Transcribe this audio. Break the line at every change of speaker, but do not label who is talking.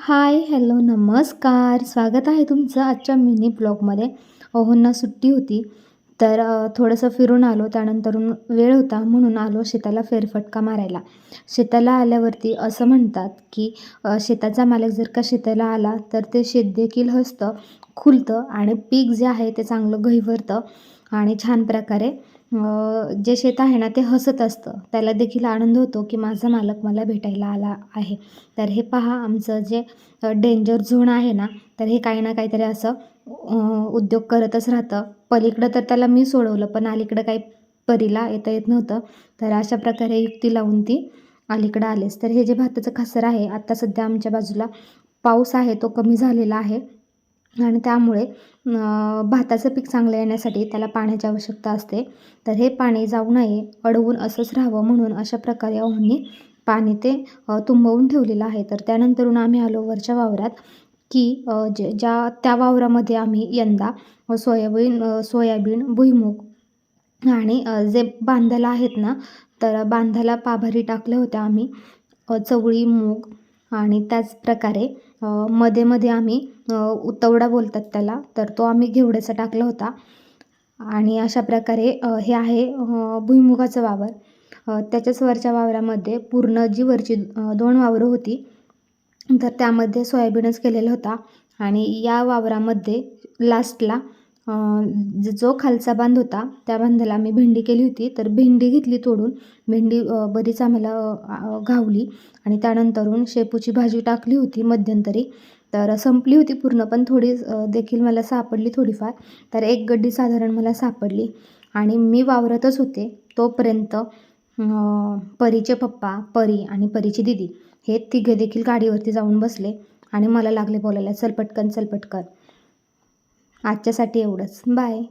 Hi hello नमस्कार. स्वागत आहे तुमचं आजच्या मिनी ब्लॉगमध्ये. अहोंना सुट्टी होती तर थोडंसं फिरून आलो. त्यानंतरून वेळ होता म्हणून आलो शेताला फेरफटका मारायला. शेताला आल्यावरती असं म्हणतात की शेताचा मालक जर का शेताला आला तर ते शेत देखील हसतं खुलतं आणि पीक जे आहे ते चांगलं गहिवरतं आणि छान प्रकारे जे शेत आहे ना ते हसत असतं. त्याला देखील आनंद होतो की माझा मालक मला भेटायला आला आहे. तर हे पहा आमचं जे डेंजर झोन आहे ना तर हे काही ना काहीतरी असं उद्योग करतच राहतं. पलीकडं तर त्याला मी सोडवलं पण अलीकडं काही परीला येता येत नव्हतं. तर अशा प्रकारे युक्ती लावून ती अलीकडं आलेच तर हे जे भाताचं खासर आहे आत्ता सध्या आमच्या बाजूला पाऊस आहे तो कमी झालेला आहे. आणि त्यामुळे भाताचं पीक चांगलं येण्यासाठी त्याला पाण्याची आवश्यकता असते. तर हे पाणी जाऊ नये अडवून असंच राहावं म्हणून अशा प्रकारे अहोंनी पाणी ते तुंबवून ठेवलेलं आहे. तर त्यानंतरून आम्ही आलो वरच्या वावरात की जे ज्या त्या वावरामध्ये आम्ही यंदा सोयाबीन सोयाबीन भुईमूग आणि जे बांधाला आहेत ना तर बांधाला पाभारी टाकल्या होत्या आम्ही. चवळी मूग आणि त्याच प्रकारे मध्ये मध्ये आम्ही उतवडा बोलतात त्याला तर तो आम्ही घेवड्याचा टाकला होता. आणि अशा प्रकारे हे आहे भुईमुगाचं वावर. त्याच्याच वरच्या वावरामध्ये पूर्ण जी वरची दोन वावरं होती तर त्यामध्ये सोयाबीनच केलेला होता. आणि या वावरामध्ये लास्टला जो खालचा बांध होता त्या बांधाला आम्ही भेंडी केली होती. तर भेंडी घेतली तोडून भेंडी बरीच आम्हाला घावली. आणि त्यानंतरून शेपूची भाजी टाकली होती मध्यंतरी. तर संपली होती पूर्ण पण थोडी देखील मला सापडली थोडीफार. तर एक गड्डी साधारण मला सापडली. आणि मी वावरतच होते तोपर्यंत परीचे पप्पा परी आणि परीची दिदी हे तिघे देखील गाडीवरती जाऊन बसले. आणि मला लागले बोलायला चल पटकन चल पटकन. आजच्यासाठी एवढंच. बाय.